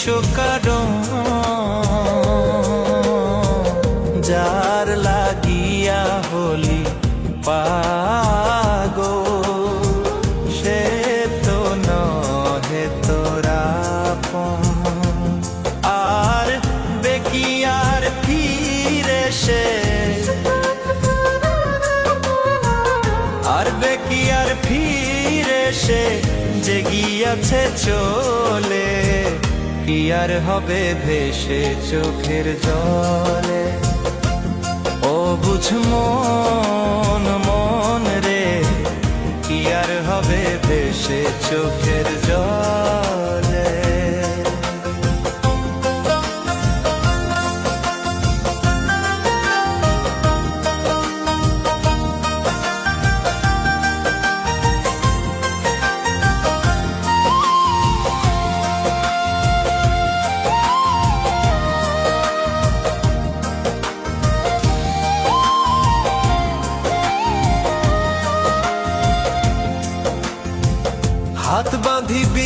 কাঁদিস কারণ যার লাগিয়া হলি পাগো সে তো নহে তোরা আর বেকিয়ার ফিরে সে। আর বেকিয়ার ফিরে সে যে গিয়াছে চলে। আর হবে ভেসে চোখের জলে? ও বুঝ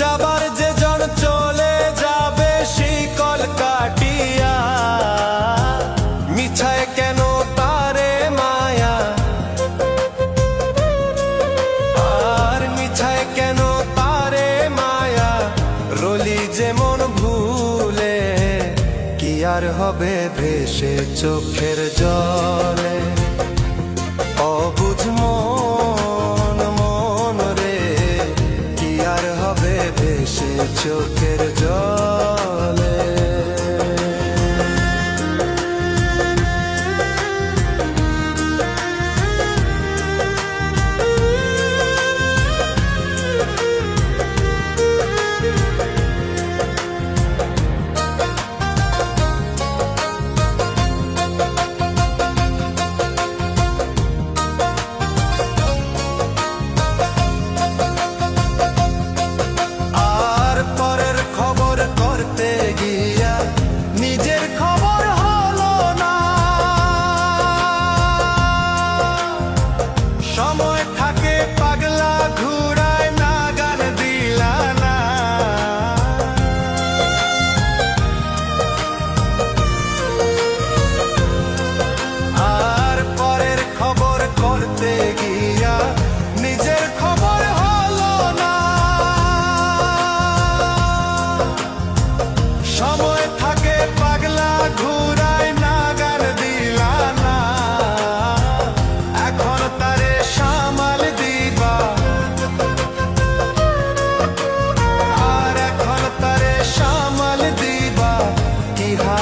যাবার যে জন চলে যাবে শিকল কাটিয়া মিছায় কেন তারে মায়া? আর মিছায় কেন তারে মায়া? রলি যেমন ভুলে, কি আর হবে ভেসে চোখের জলে?